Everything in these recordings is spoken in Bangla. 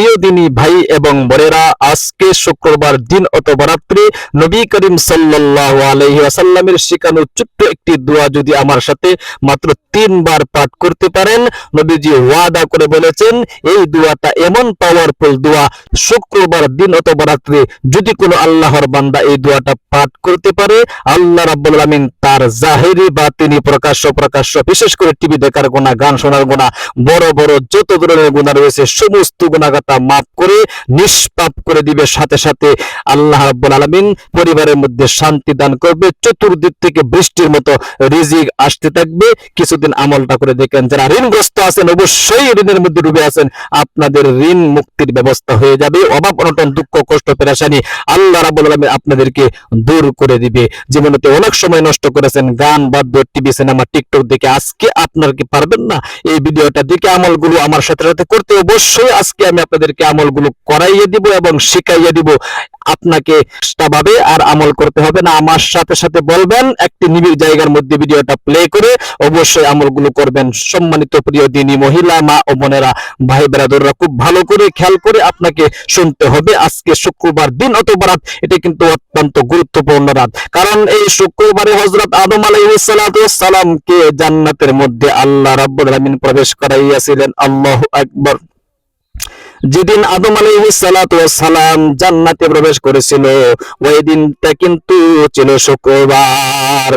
প্রিয় দিনী ভাই এবং বোনেরা, আজকে শুক্রবার দিন অথবা রাত্রি নবী করিম সাল্লাল্লাহু আলাইহি ওয়াসাল্লামের শেখানো ছোট্ট একটি দোয়া যদি আমার সাথে মাত্র তিনবার পাঠ করতে পারেন, নবীজি ওয়াদা করে বলেছেন, এই দোয়াটা এমন পাওয়ারফুল দোয়া, শুক্রবার দিন অথবা রাত্রি যদি কোনো আল্লাহর বান্দা এই দোয়াটা পাঠ করতে পারে, আল্লাহ রাব্বুল আলামিন তার জাহেরি বা তিনি প্রকাশ্য প্রকাশ্য, বিশেষ করে টিভি দেখার গোনা গান শোনার গোনা বড় বড় যত ধরনের গুণা রয়েছে, সমস্ত গুণাগাতা মাফ করে, নিষ্পাপ করে দিবে। সাথে সাথে আল্লাহ রাব্বুল আলামিন পরিবারের মধ্যে শান্তি দান করবে। চতুর্দিক থেকে বৃষ্টির মতো রিজিক আসতে থাকবে। কিছুদিন আমলটা করে দেখেন, যারা ঋণগ্রস্ত আছেন, অবশ্যই ঋণের মধ্যে ডুবে আছেন। আপনাদের ঋণ মুক্তির ব্যবস্থা হয়ে যাবে। অভাব, অনটন, দুঃখ, কষ্ট, পেরেশানি আল্লাহ রাব্বুল আলামিন আপনাদেরকে দূর করে দিবে। জীবনেতে অনেক সময় নষ্ট করেছেন। গান, বাদ্য, টিভি, সিনেমা, টিকটক দেখে আজকে আপনার কি পারবেন না? এই ভিডিওটা দেখে আমলগুলো আমার সাথে সাথে করতে অবশ্যই আজকে আমি আপনাদেরকে আমলগুলো করাইয়ে দিব এবং শিখাইয়ে দিব। আপনাকে ভাবে আর আমল করতে হবে না। আমার সাথে সাথে বলবেন, একটি নিবিড় জায়গার মধ্যে ভিডিওটা প্লে করে অবশ্যই আমলগুলো করবেন। সম্মানিত প্রিয় দিনী মহিলা, মা ও বোনেরা, ভাই বেরাদররা, খুব ভালো করে খেয়াল করে আপনাকে শুনতে হবে। আজকে শুক্রবার দিন অথবা রাত, এটা কিন্তু অত্যন্ত গুরুত্বপূর্ণ রাত। কারণ এই শুক্রবারে হজরত আদম আলাইহিস সালামকে জান্নাতের মধ্যে আল্লাহ রাব্বুল আলামিন প্রবেশ করাইয়াছিলেন। আল্লাহু আকবার। যেদিন আদম সালাম জান্নাতে প্রবেশ করেছিল ওই দিনটা কিন্তু ছিল শুক্রবার।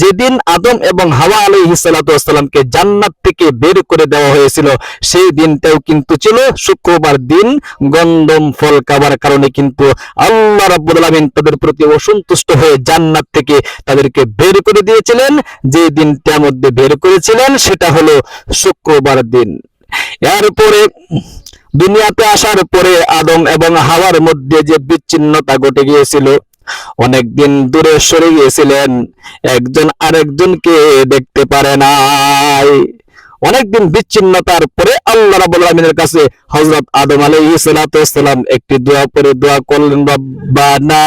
যেদিন আদম এবং হাওয়া আলাইহিস সালামকে জান্নাত থেকে বের করে দেওয়া হয়েছিল, সেই দিনটাও কিন্তু ছিল শুক্রবার দিন। গন্ধম ফল খাবার কারণে কিন্তু আল্লাহ রাব্বুল আলামিন তাদের প্রতি অসন্তুষ্ট হয়ে জান্নাত থেকে তাদেরকে বের করে দিয়েছিলেন। যে দিনটার মধ্যে বের করেছিলেন, সেটা হলো শুক্রবার দিন। এরপরে দুনিয়াতে আসার পরে আদম এবং হাওয়ার মধ্যে যে বিচ্ছিন্নতা ঘটে গিয়েছিল, অনেকদিন দূরে সরে গিয়েছিলেন, একজন আরেকজনকে দেখতে পারে নাই। অনেকদিন বিচ্ছিন্নতার পরে আল্লাহ রাব্বুল আলামিনের কাছে হযরত আদম আলাইহিস সালাতু ওয়াসসালাম একটি দোয়া করে দোয়া করলেন, রব্বানা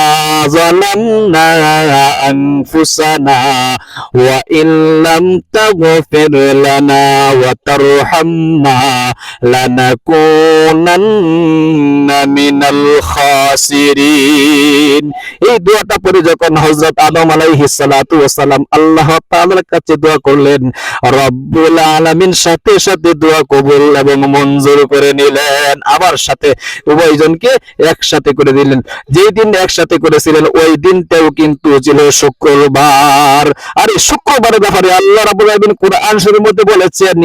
খাসিরিন। এই দোয়াটা পরে যখন হযরত আদম আলাইহিস সালাতু আল্লাহ কাছে দোয়া করলেন, রব্বুল আলামিন সাথে সাথে দোয়া কবুল এবং মঞ্জুর করে নিলেন। আবার সাথে উভয়জনকে একসাথে করে দিলেন। যেই দিন একসাথে করেছিলেন, ওই দিনটাও কিন্তু ছিল শুক্রবার। আর এই শুক্রবারের ব্যাপারে আল্লাহ রাব্বুল আলামিন কোরআন শরীফের মধ্যে বলেছেন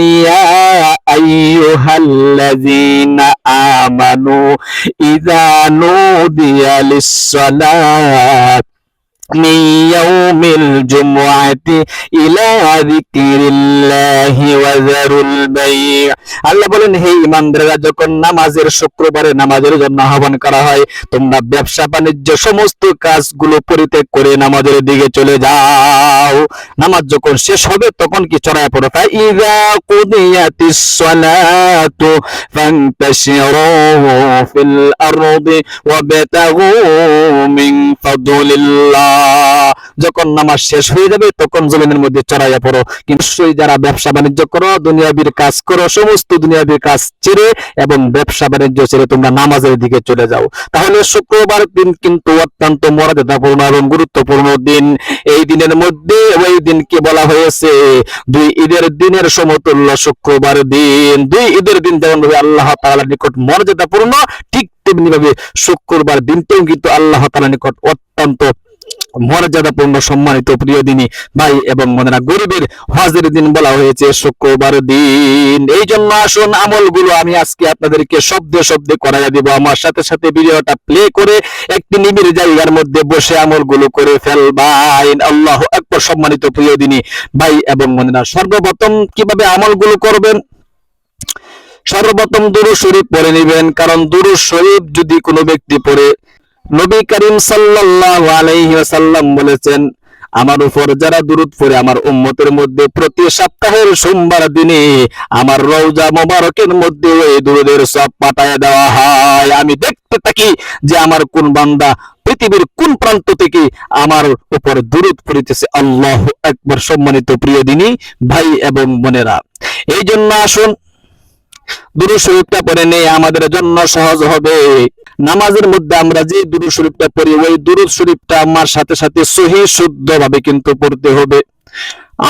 আমানু ইযা নুদিয়া লিস-সালাত। من يوم الجمعة إلى ذكر الله وذروا البيع আল্লাহ বলেন হে ইমানদাররা যখন নামাজের শুক্রবারে নামাজের জন্য আহ্বান করা হয় তোমরা ব্যবসা বাণিজ্য সমস্ত কাজগুলো পরিত্যাগ করে নামাজের দিকে চলে যাও নামাজ যখন শেষ হবে তখন কি চড়ায় পড়ো তাই ইযা কুদিয়াতিস সালাতু ফান্তাশিরু ফিল আরদি ওয়াবতাগু মিন ফাদলিল্লাহ যখন নামাজ শেষ হয়ে যাবে, তখন জমিনের মধ্যে চড়াইয়া পড়ো। কিন্তু যারা ব্যবসা বাণিজ্য করো, দুনিয়াবির কাজ করো, সমস্ত দুনিয়াবির কাজ ছেড়ে এবং ব্যবসা বাণিজ্য ছেড়ে তোমরা নামাজের দিকে চলে যাও। তাহলে শুক্রবার দিন কিন্তু অত্যন্ত মর্যাদাপূর্ণ এবং গুরুত্বপূর্ণ দিন। এই দিনের মধ্যে ওই দিনকে বলা হয়েছে, দুই ঈদের দিনের সমতুল্য শুক্রবার দিন। দুই ঈদের দিন যেমন ভাবে আল্লাহ তাআলার নিকট মর্যাদাপূর্ণ, ঠিক তেমনি ভাবে শুক্রবার দিনটাও কিন্তু আল্লাহ তাআলার নিকট অত্যন্ত মর্যাদাপূর্ণ, সম্মানিত, প্রিয় দিনী ভাই এবং মনেরা গরিবের হজের দিন বলা হয়েছে, শুক্রবার দিন। এই জন্য আসুন, আমলগুলো আমি আজকে আপনাদেরকে শব্দে শব্দে করাইয়া দিব। আমার সাথে সাথে ভিডিওটা প্লে করে একটি নিবিড় জায়গার মধ্যে বসে আমলগুলো করে ফেলবাইন আল্লাহ আকবর, সম্মানিত, প্রিয় দিনী ভাই এবং মনেরা সর্বপ্রথম কীভাবে আমলগুলো করবেন? সর্বপ্রথম দুরু শরীফ পড়ে নেবেন, কারণ দুরু শরীফ যদি কোনো ব্যক্তি পড়ে নবী করিম ওয়াসাল্লাম বলেছেন, আমার উপর যারা দুরুদ পড়ে, আমার উম্মতের মধ্যে প্রতি সপ্তাহের সোমবার দিনে আমার রওজা মোবারকের মধ্যে এই দুরুদের সব পাঠায় দেওয়া হয়। আমি দেখতে থাকি যে আমার কোন বান্দা পৃথিবীর কোন প্রান্ত থেকে আমার উপর দুরুদ পড়িতেছে। আল্লাহ একবার সম্মানিত প্রিয় দিনী, ভাই এবং বোনেরা। এই জন্য আসুন দুরুদ শরীফটা পড়ে নেই আমাদের জন্য সহজ হবে। নামাজের মধ্যে আমরা যে দুরুদ শরীফটা পড়ি, ওই দুরুদ শরীফটা আমার সাথে সাথে সহি কিন্তু পড়তে হবে।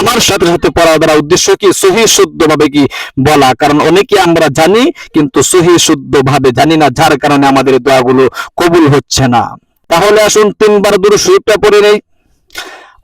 আমার সাথে সাথে পড়ার দ্বারা উদ্দেশ্য কি? সহি শুদ্ধ ভাবে কি বলা? কারণ অনেকে আমরা জানি, কিন্তু সহি শুদ্ধ ভাবে জানি না, যার কারণে আমাদের দোয়াগুলো কবুল হচ্ছে না। তাহলে আসুন তিনবার দুরুদ শরীফটা পড়ে নেই।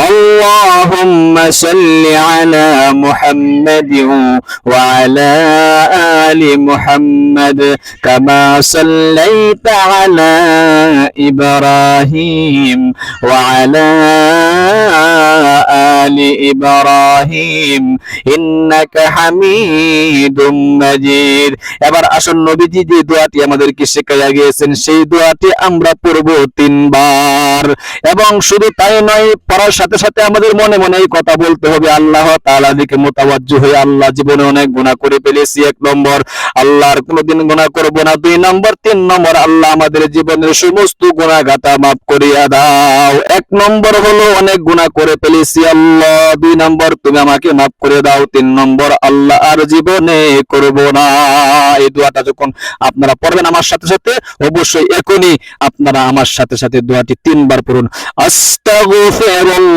اللهم صل على محمد وعلى آل محمد كما صليت على إبراهيم وعلى آل إبراهيم إنك حميد مجيد এবার আসুন নবীজি যে দোয়াটি আমাদেরকে শেখাইয়া গিয়েছেন সেই দোয়াটি আমরা পড়ব তিনবার এবং শুধু তাই নয় পড়ার সাথে সাথে আমাদের মনে মনে এই কথা বলতে হবে, আল্লাহ তাআলা দিকে মোতাবাজ্জ হয়ে আল্লাহ জীবনে অনেক গুনাহ করে ফেলেছি। এক নম্বর, আল্লাহর কোনোদিন গুনাহ করব না। দুই নম্বর, তিন নম্বর, আল্লাহ আমাদের জীবনের সমস্ত গুনাহ গাতা মাফ করিয়া দাও। এক নম্বর হলো অনেক গুনাহ করে ফেলেছি আল্লাহ। দুই নম্বর, তুমি আমাকে মাফ করে দাও। তিন নম্বর, আল্লাহ আর জীবনে করব না। এই দোয়াটা যখন আপনারা পড়বেন আমার সাথে সাথে, অবশ্যই এখনই আপনারা আমার সাথে সাথে দোয়াটি তিনবার পড়ুন। আস্তাগফিরুল্লাহ।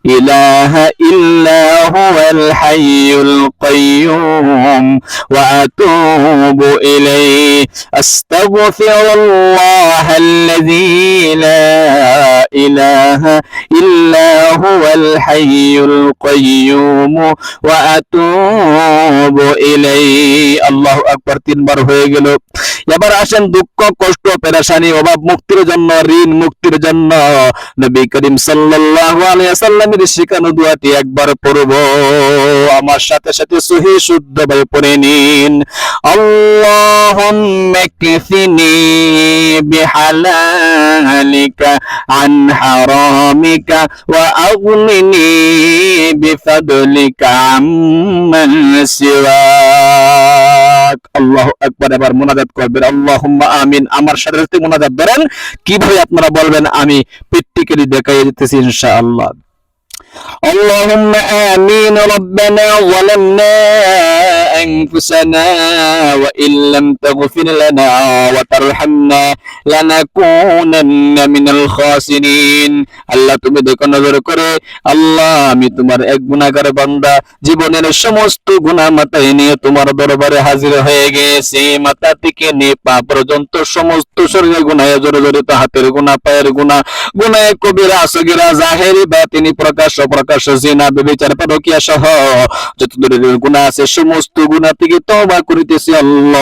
ইল্লা হুয়াল হাইয়ুল কাইয়্যুম ওয়া আতুবু ইলাইহি আস্তাগফিরুল্লাহ আল্লাযী লা ইলাহা ইল্লা হুয়াল হাইয়ুল কাইয়্যুম ওয়া আতুবু ইলাইহি আল্লাহু আকবার তিনবার হয়ে গেল। এবার আসেন দুঃখ, কষ্ট, পেরেশানি, অভাব, মুক্তির জন্য, ঋণ, মুক্তির জন্য। নবী করিম সাল্লাল্লাহু আলাইহি সাল্লামের শেখানো দোয়াটি একবার পড়ব। আমার সাথে সাথে সহি শুদ্ধ ভাবে পড়ে নিন। আল্লাহুম্মা কফিনি বিহালালিকা আন হারামিকা ওয়া আগনিনি বিফাদলিকা আম্মান সিওয়াক। এবার মোনাজাত করবেন। আল্লাহুম্মা আমিন। আমার সাথে সাথে মোনাজাত ধরেন। কীভাবে আপনারা বলবেন, আমি প্র্যাকটিক্যালি দেখাই দিতেছি ইনশাআল্লাহ। اللهم آمين ربنا ظلمنا أنفسنا وإن لم تغفر لنا وترحمنا لنكونن من الخاسرين আল্লাহ তুমি দেখো নজর করে আল্লাহ আমি তোমার এক গুণাগার বান্দা জীবনের সমস্ত গুনাহ মাথায় নিয়ে তোমার দরবারে হাজির হয়ে গেছে মাথা থেকে নিয়ে পা পর্যন্ত সমস্ত শরীরের গুনাহে জোরে জড়িত হাতের গুনাহ পায়ের গুনাহ গুনাহে কবিরা সগিরা জাহেরি বাতিনি প্রকাশ প্রকাশ জিনা বেবিচার পরকিয়া সহ যত দূরের গুনাহ আছে সমস্ত গুনাহ থেকে তওবা করিতেছি আল্লাহ।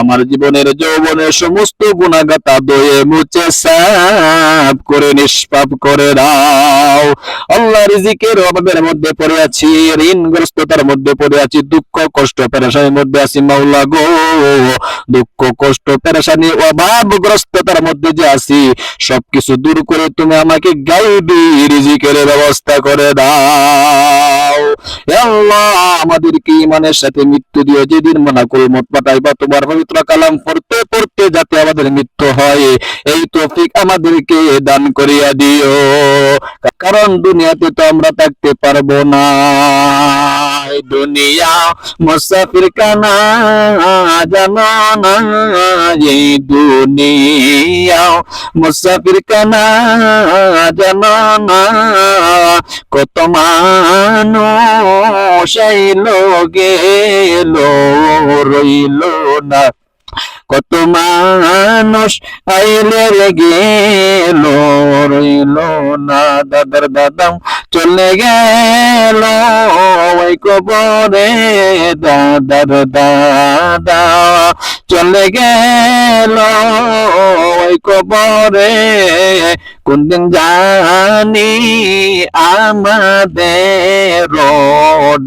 আমার জীবনের যৌবনের সমস্ত গুণাগাতা দয়ে মুছে সাফ করে, নিষ্পাপ করে দাও। আল্লাহ রিজিকের অভাবের মধ্যে পড়ে আছি, ঋণগ্রস্ততার মধ্যে পড়ে আছি, দুঃখ, কষ্ট, পেরেশানির মধ্যে আছি মাওলা গো। দুঃখ, কষ্ট, পেরেশানি, অভাবগ্রস্ততার মধ্যে যে আছি, সবকিছু দূর করে তুমি আমাকে গাইবি, রিজিকের ব্যবস্থা করে দাও। হে আল্লাহ, আমাদেরকে ইমানের সাথে মৃত্যু দিও। যেদিন করি মত পাঠাইবা, তোমার পবিত্র কালাম পড়তে পড়তে যাতে আমাদের মৃত্যু হয়। এই তৌফিক আমাদেরকে দান করিয়া দিও। কারণ দুনিয়াতে তো আমরা থাকতে পারব না। দুনিয়া, মুসাফির কানা জানো না এই দুনিয়া। মুসাফির কানা জানো না কত মানুষ রইল না। কত মানুষ আইলে গেল রইল না। দাদার দাদাম চলে গেল, ওই কবরে দাদার দাদা চলে গেল, ওই কবরে। কোন দিন জানি আমাদের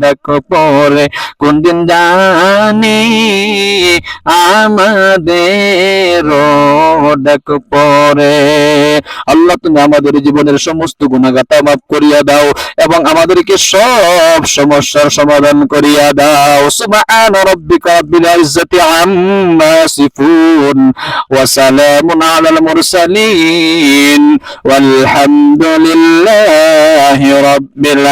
ডাক পরে কোনদিন জানি আমাদের ডাক পরে। আল্লাহ, তুমি আমাদের জীবনের সমস্ত গুণাগাতা মাফ করিয়া দাও এবং আমাদেরকে সব সমস্যার সমাধান করিয়া দাও। সুবহান রাব্বিকা রাব্বিল ইজ্জাতি আম্মা ইয়াসিফুন ওয়া সালামুন আলাল মুরসালিন। রাব্বিল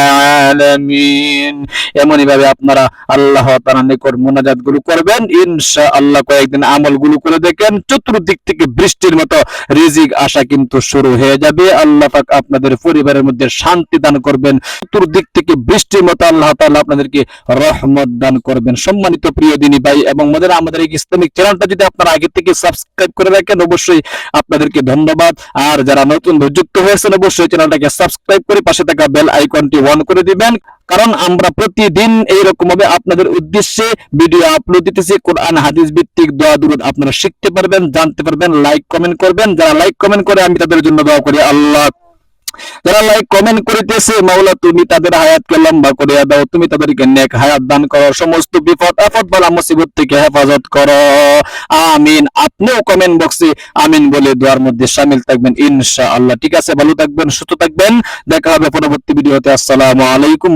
আলামিন। এমনই ভাবে আপনারা আল্লাহ তাআলার নিকট মুনাজাতগুলো করবেন। ইনশাআল্লাহ কয়েকদিন আমলগুলো করে দেখেন, চতুর্দিক থেকে বৃষ্টির মতো রিজিক আসা কিন্তু শুরু হয়ে যাবে। আল্লাহ পাক আপনাদের পরিবারের মধ্যে শান্তি দান করবেন। চতুর্দিক থেকে বৃষ্টির মতো আল্লাহ তাআলা আপনাদেরকে রহমত দান করবেন। সম্মানিত প্রিয় দিনী ভাই এবং আমাদের আমাদের এই ইসলামিক চ্যানেলটা যদি আপনারা আগে থেকে সাবস্ক্রাইব করে রাখেন, অবশ্যই আপনাদেরকে ধন্যবাদ। আর যারা নতুন যুক্ত হয়েছেন, অবশ্যই চ্যানেলটাকে সাবস্ক্রাইব করে পাশে থাকা বেল আইকনটি অন করে দিবেন। কারণ আমরা প্রতিদিন এইরকম ভাবে আপনাদের উদ্দেশ্যে ভিডিও আপলোড দিতেছি, কোরআন, হাদিস ভিত্তিক দোয়া, দুরুদ আপনারা শিখতে পারবেন, জানতে পারবেন লাইক কমেন্ট করবেন। যারা লাইক কমেন্ট করে, আমি তাদের জন্য দোয়া করি, আল্লাহ। যারা লাইক কমেন্ট করিতেছে, মাওলা, তুমি তাদের হায়াতকে লম্বা করিয়া দাও। তুমি তাদেরকে নেক হায়াত দান করো। সমস্ত বিপদ, আপদ, বালা, মুসিবত থেকে হেফাজত করো। আমিন। আপনিও কমেন্ট বক্সে আমিন বলে দোয়ার মধ্যে শামিল থাকবেন, ইনশাআল্লাহ। ঠিক আছে, ভালো থাকবেন, সুস্থ থাকবেন। দেখা হবে পরবর্তী ভিডিওতে আসসালামু আলাইকুম।